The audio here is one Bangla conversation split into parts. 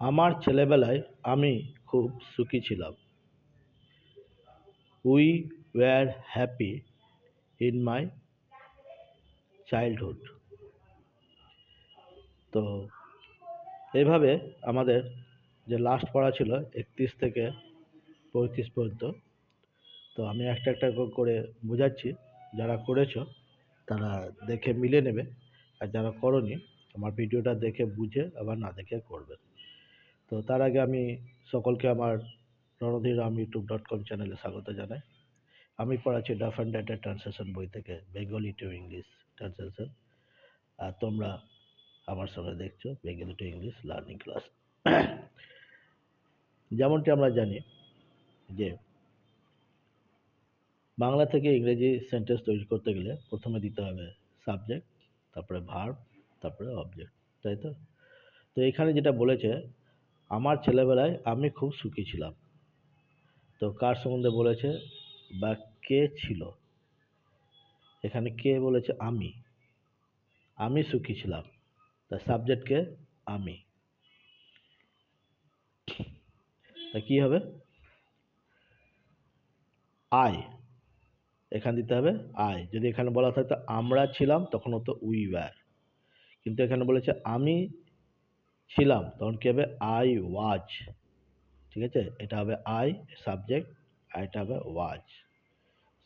আমার ছেলেবেলায় আমি খুব সুখী ছিলাম। We were happy in my childhood তো এইভাবে আমাদের যে লাস্ট পড়া ছিল একত্রিশ থেকে পঁয়ত্রিশ পর্যন্ত, তো আমি একটা একটা করে বোঝাচ্ছি। যারা করেছ, তারা দেখে মিলে নেবে। আর যারা করনি, আমার ভিডিওটা দেখে বুঝে আবার না দেখে করবে। তো তার আগে আমি সকলকে আমার Randhir Ram YouTube dot com চ্যানেলে স্বাগত জানাই। আমি পড়াচ্ছি ডাফ অ্যান্ড ডেটা ট্রান্সলেশন বই থেকে বেঙ্গলি টু ইংলিশ ট্রান্সলেশন আর তোমরা আমার সঙ্গে দেখছ Bengali to English learning class যেমনটি আমরা জানি যে বাংলা থেকে ইংরেজি সেন্টেন্স তৈরি করতে গেলে প্রথমে দিতে হবে সাবজেক্ট তারপরে ভার্ব তারপরে অবজেক্ট তাই তো? তো এখানে যেটা বলেছে আমার ছেলেবেলায় আমি খুব সুখী ছিলাম। তো কার সম্বন্ধে বলেছে? বা কে ছিল? এখানে কে বলেছে? আমি। আমি সুখী ছিলাম। তা সাবজেক্টকে আমি। তা কি হবে? আই এখানে দিতে হবে আই যদি এখানে বলা থাকতো আমরা ছিলাম, তখন হতো উই ওয়্যার কিন্তু এখানে বলেছে, আমি ছিলাম, তখন কি হবে? আই ওয়াজ ঠিক আছে? এটা হবে আই সাবজেক্ট আর এটা হবে ওয়াজ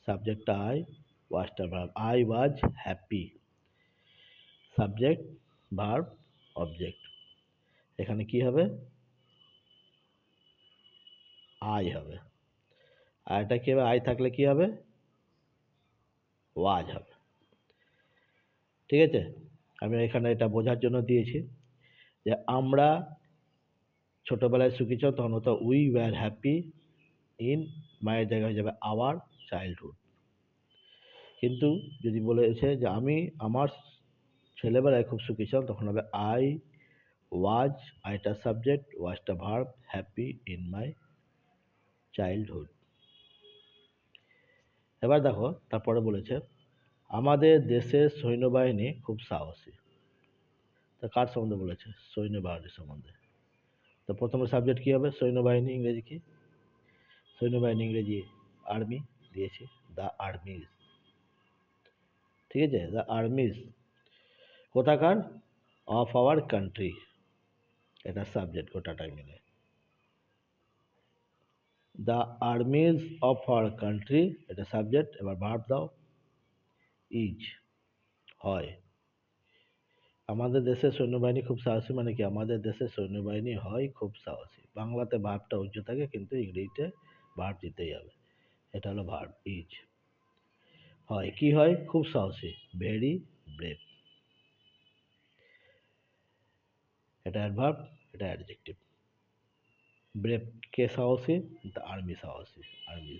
সাবজেক্টটা আই ওয়াজটা verb I was happy subject verb object এখানে কি হবে? আই হবে। আর এটা কি হবে? আই থাকলে কি হবে? ওয়াজ হবে। ঠিক আছে? আমি এখানে এটা বোঝার জন্য দিয়েছি। যে আমরা ছোটোবেলায় সুখী ছিলাম, তখন হতো উই ওয়্যার হ্যাপি ইন মায়ের জায়গায় হয়ে যাবে আওয়ার চাইল্ডহুড কিন্তু যদি বলেছে যে আমি আমার ছেলেবেলায় খুব সুখী ছিলাম, তখন হবে আই ওয়াজ আইটা সাবজেক্ট ওয়াজটা verb happy in my childhood এবার দেখো, তারপরে বলেছে, আমাদের দেশের সৈন্যবাহিনী খুব সাহসী। তা কার সম্বন্ধে বলেছে? সৈন্যবাহিনী সম্বন্ধে। তো প্রথমে সাবজেক্ট কী হবে? সৈন্যবাহিনী ইংরেজি কি? সৈন্যবাহিনী ইংরেজি আর্মি দিয়েছি। দ্য আর্মিজ ঠিক আছে? দ্য আর্মিজ কোথাকার? অফ আওয়ার কান্ট্রি এটা সাবজেক্ট গোটাটাই মিলে। The armies of our country এটা সাবজেক্ট এবার ভার্ব দাও। ইজ হয়। আমাদের দেশের সৈন্যবাহিনী খুব সাহসী মানে কি আমাদের দেশের সৈন্যবাহিনী হয় খুব সাহসী। বাংলাতে ভার্বটা উজ্জ্ব থাকে, কিন্তু ইংরেজিতে ভার্ব দিতেই হবে। এটা হলো ভার্ব ইজ হয়, কি হয়? খুব সাহসী ভেরি ব্রেভ এটা অ্যাডভার্ব এটা অ্যাডজেক্টিভ ব্রেভ কে সাহসী? আর্মি সাহসী আর্মি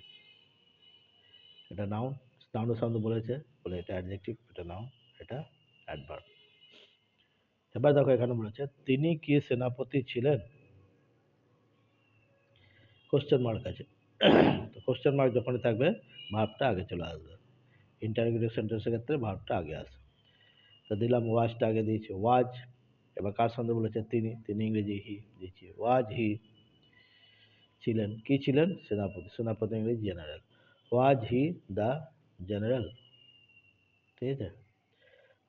এটা নাউন নাউনের সামনে বলেছে, বলে এটা অ্যাডজেক্টিভ এটা নাউন এটা অ্যাডভার্ব এবার দেখো এখানে বলেছে তিনি কি সেনাপতি ছিলেন? কোশ্চেন মার্ক আছে। তো কোশ্চেন মার্ক যখনই থাকবে, ভাবটা আগে চলে আসবে। ইন্টারগ্রেটিভ সেন্টেন্সের ক্ষেত্রে ভাবটা আগে আসে। তো দিলাম ওয়াজটা আগে দিয়েছি। ওয়াজ এবার কার সঙ্গে বলেছে? তিনি। তিনি ইংরেজি হি দিয়েছি। ওয়াজ হি ছিলেন? কি ছিলেন? সেনাপতি। সেনাপতি ইংরেজি general was he the general ঠিক আছে?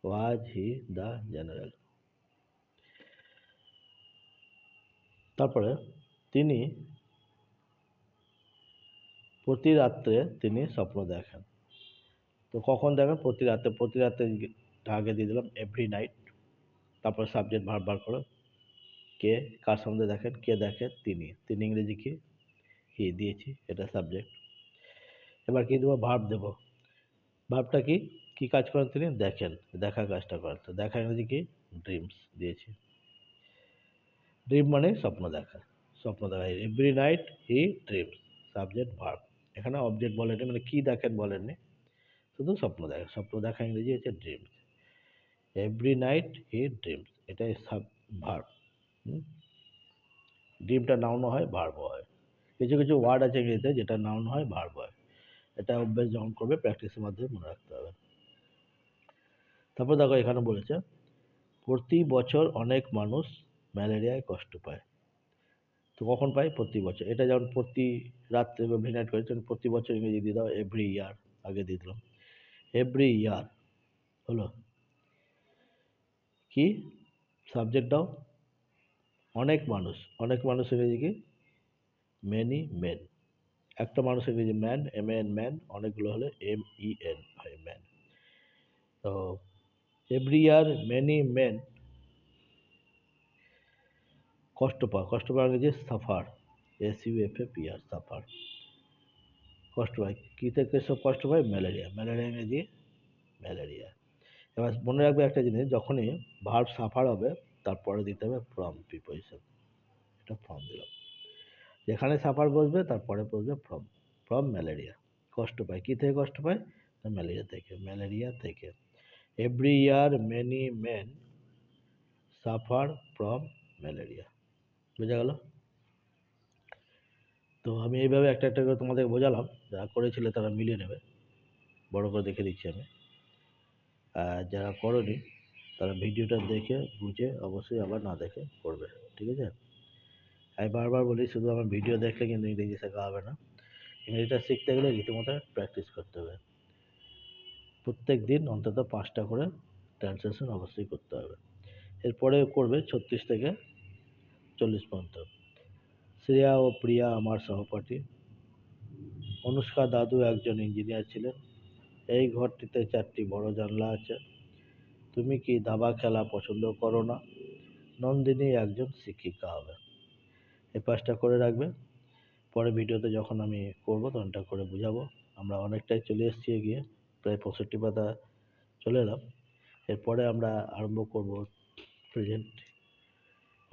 ওয়াজ হি দ্য জেনারেল তারপরে তিনি প্রতি রাত্রে তিনি স্বপ্ন দেখেন। তো কখন দেখেন? প্রতি রাতে প্রতি রাতে আগে দিয়ে দিলাম এভরি নাইট তারপর সাবজেক্ট ভার বার করো কে কার সম্বন্ধে দেখেন? কে দেখে? তিনি। তিনি ইংরেজি কি? হি, দিয়েছি, এটা সাবজেক্ট এবার কি দেবো? ভার্ব দেবো। ভার্বটা কি? কি কাজ করেন তিনি? দেখেন। দেখা কাজটা করেন। তো দেখা ইংরেজি কি? ড্রিমস দিয়েছি। ড্রিম মানে স্বপ্ন দেখা। স্বপ্ন দেখা every night he dreams subject verb এখানে অবজেক্ট বলেনি মানে কি দেখেন বলেননি, শুধু স্বপ্ন দেখা স্বপ্ন দেখা ইংরেজি হচ্ছে dreams every night he dreams এটাই সাব ভার্ব ড্রিমটা নাউনও হয় ভার্বও হয়। কিছু কিছু ওয়ার্ড আছে ইংরেজিতে যেটা নাউন হয় ভার্ব হয়। এটা অভ্যেস যখন করবে প্র্যাকটিসের মাধ্যমে মনে রাখতে হবে। তারপর দেখো এখানে বলেছে, প্রতি বছর অনেক মানুষ ম্যালেরিয়ায় কষ্ট পায়। তো কখন পাই প্রতি বছর। এটা যেমন প্রতি রাত্রে এভরি করে তেমন প্রতি বছর ইংরেজি দিয়ে দাও এভরি ইয়ার আগে দিয়ে দিলাম। এভরি ইয়ার হলো? কি? সাবজেক্ট দাও। অনেক মানুষ অনেক মানুষ ইংরেজি কি? মেনি মেন একটা মানুষের ইংরেজি ম্যান এম এন ম্যান অনেকগুলো হলে এম ই এন হয় ম্যান তো এভরি ইয়ার মেনি মেন কষ্ট পায় কষ্ট পায় ইংরেজি suffer S U F A P R suffer. কষ্ট পায়, কী থেকে সব কষ্ট পায়? ম্যালেরিয়া ম্যালেরিয়া ইংরেজি ম্যালেরিয়া। এবার মনে রাখবে একটা জিনিস, যখনই ভার্ব সাফার হবে তারপরে দিতে হবে ফ্রম প্রিপোজিশন এটা ফ্রম দিলাম। যেখানে সাফার বসবে তারপরে বসবে ফ্রম ফ্রম ম্যালেরিয়া। কষ্ট পায়, কী থেকে কষ্ট পায়? ম্যালেরিয়া থেকে ম্যালেরিয়া থেকে। Every year many men suffer from malaria. বোঝা গেল? তো আমি এইভাবে একটা একটা করে তোমাদের বোঝালাম যারা করেছিলে তারা মিলিয়ে নেবে। বড় করে দেখে দিচ্ছি আমি। আর যারা করনি, তারা ভিডিওটা দেখে, বুঝে অবশ্যই আবার না দেখে করবে, ঠিক আছে? আমি বারবার বলি, শুধু আমার ভিডিও দেখলে কিন্তু ইংরেজি শেখা হবে না। ইংরেজিটা শিখতে গেলে রীতিমতো প্র্যাকটিস করতে হবে। প্রত্যেক দিন অন্তত পাঁচটা করে ট্রান্সলেশন অবশ্যই করতে হবে। এরপরে করবে ছত্রিশ থেকে চল্লিশ পর্যন্ত। শ্রেয়া ও প্রিয়া আমার সহপাঠী। অনুষ্কা দাদু একজন ইঞ্জিনিয়ার ছিলেন। এই ঘরটিতে চারটি বড় জানলা আছে। তুমি কি দাবা খেলা পছন্দ করো না? নন্দিনী একজন শিক্ষিকা হবে। এই পাঁচটা করে রাখবে। পরে ভিডিওতে যখন আমি করব তখন এটা করে বুঝাবো। আমরা অনেকটাই চলে এসেছি এগিয়ে। প্রায় পঁয়ষট্টি পাতা চলে এলাম। এরপরে আমরা আরম্ভ করব প্রেজেন্ট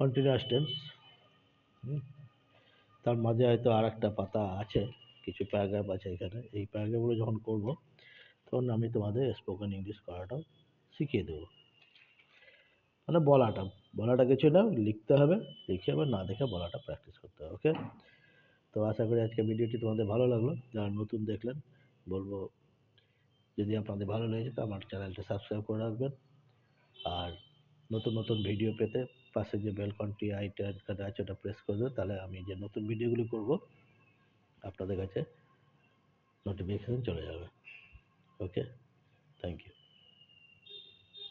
কন্টিনিউয়াস টেন্স তার মাঝে হয়তো আর একটা পাতা আছে, কিছু প্যারাগ্রাফ আছে এখানে, এই প্যারাগ্রাফগুলো যখন করব, তখন আমি তোমাদের স্পোকেন ইংলিশ করাটাও শিখিয়ে দেবো। মানে বলাটা বলাটা কিছু না, লিখতে হবে, লিখে আবার না দেখে বলাটা প্র্যাকটিস করতে হবে ওকে তো আশা করি আজকে ভিডিওটি তোমাদের ভালো লাগল। যারা নতুন দেখলেন, বলব যদি আপনাদের ভালো লেগেছে তো আমার চ্যানেলটা সাবস্ক্রাইব করে রাখবেন। আর নতুন নতুন ভিডিও পেতে পাশে যে বেলকনটি আইটা আছে ওটা প্রেস করে দেবে তাহলে আমি যে নতুন ভিডিওগুলি করব, আপনাদের কাছে নোটিফিকেশান চলে যাবে। Okay thank you